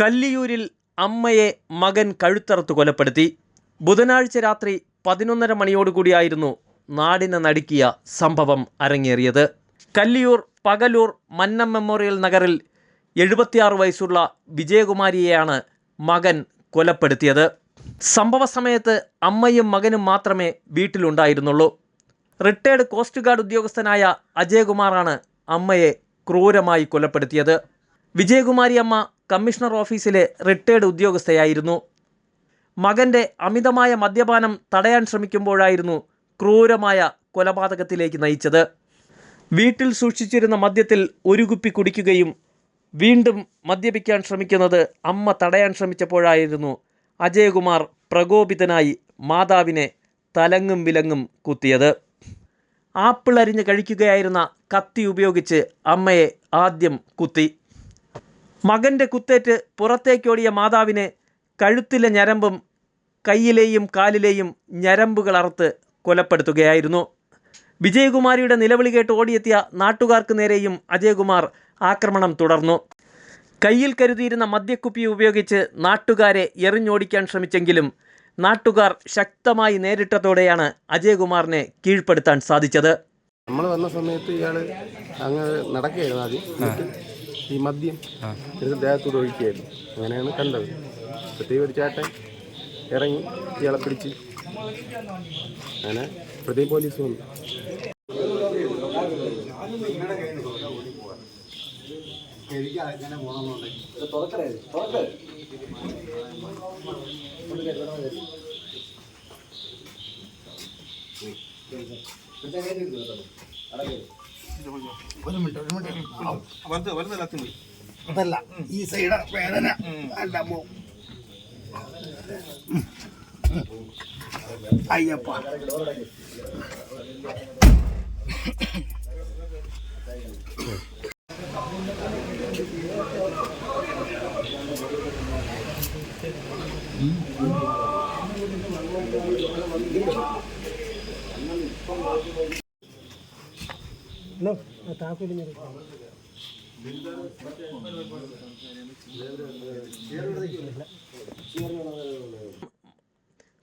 കല്ലിയൂരിൽ അമ്മയെ മകൻ കഴുത്തറുത്ത് കൊലപ്പെടുത്തി. ബുധനാഴ്ച രാത്രി പതിനൊന്നര മണിയോടുകൂടിയായിരുന്നു നാടിനെ നടുക്കിയ സംഭവം അരങ്ങേറിയത്. കല്ലിയൂർ പകലൂർ മന്നം മെമ്മോറിയൽ നഗറിൽ എഴുപത്തിയാറ് വയസ്സുള്ള വിജയകുമാരിയെയാണ് മകൻ കൊലപ്പെടുത്തിയത്. സംഭവ സമയത്ത് അമ്മയും മകനും മാത്രമേ വീട്ടിലുണ്ടായിരുന്നുള്ളൂ. റിട്ടയർഡ് കോസ്റ്റ് ഗാർഡ് ഉദ്യോഗസ്ഥനായ അജയകുമാറാണ് അമ്മയെ ക്രൂരമായി കൊലപ്പെടുത്തിയത്. വിജയകുമാരി അമ്മ കമ്മീഷണർ ഓഫീസിലെ റിട്ടയേർഡ് ഉദ്യോഗസ്ഥയായിരുന്നു. മകന്റെ അമിതമായ മദ്യപാനം തടയാൻ ശ്രമിക്കുമ്പോഴായിരുന്നു ക്രൂരമായ കൊലപാതകത്തിലേക്ക് നയിച്ചത്. വീട്ടിൽ സൂക്ഷിച്ചിരുന്ന മദ്യത്തിൽ ഒരു കുപ്പി കുടിക്കുകയും വീണ്ടും മദ്യപിക്കാൻ ശ്രമിക്കുന്നത് അമ്മ തടയാൻ ശ്രമിച്ചപ്പോഴായിരുന്നു അജയകുമാർ പ്രകോപിതനായി മാതാവിനെ തലങ്ങും വിലങ്ങും കുത്തിയത്. ആപ്പിൾ അരിഞ്ഞ് കഴിക്കുകയായിരുന്ന കത്തി ഉപയോഗിച്ച് അമ്മയെ ആദ്യം കുത്തി. മകന്റെ കുത്തേറ്റ് പുറത്തേക്കോടിയ മാതാവിനെ കഴുത്തിലെ ഞരമ്പും കയ്യിലെയും കാലിലെയും ഞരമ്പുകൾ അറുത്ത് കൊലപ്പെടുത്തുകയായിരുന്നു. വിജയകുമാരിയുടെ നിലവിളി കേട്ട് ഓടിയെത്തിയ നാട്ടുകാർക്ക് നേരെയും അജയകുമാർ ആക്രമണം തുടർന്നു. കയ്യിൽ കരുതിയിരുന്ന മദ്യക്കുപ്പി ഉപയോഗിച്ച് നാട്ടുകാരെ എറിഞ്ഞോടിക്കാൻ ശ്രമിച്ചെങ്കിലും നാട്ടുകാർ ശക്തമായി നേരിട്ടതോടെയാണ് അജയകുമാറിനെ കീഴ്പ്പെടുത്താൻ സാധിച്ചത്. നമ്മൾ വന്ന സമയത്ത് ഇയാൾ അങ്ങ് നടക്കുകയായിരുന്നു ആദ്യം. ഈ മദ്യം എടുത്ത് ദേഹത്തോട് ഒഴിക്കുകയായിരുന്നു. അങ്ങനെയാണ് കണ്ടത്. പ്രത്യേക ഒരു ചേട്ടൻ ഇറങ്ങി ഇയാളെ പിടിച്ച്. അങ്ങനെ പ്രത്യേക പോലീസ് വന്നു. അതല്ല ഈ സൈഡ് വേദന. അല്ല മോ അയ്യപ്പ.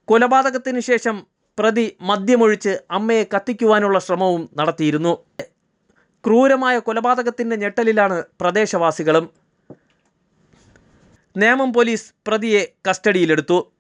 കൊലപാതകത്തിന് ശേഷം പ്രതി മദ്യമൊഴിച്ച് അമ്മയെ കത്തിക്കുവാനുള്ള ശ്രമവും നടത്തിയിരുന്നു. ക്രൂരമായ കൊലപാതകത്തിന്റെ ഞെട്ടലിലാണ് പ്രദേശവാസികളും. നേമം പോലീസ് പ്രതിയെ കസ്റ്റഡിയിലെടുത്തു.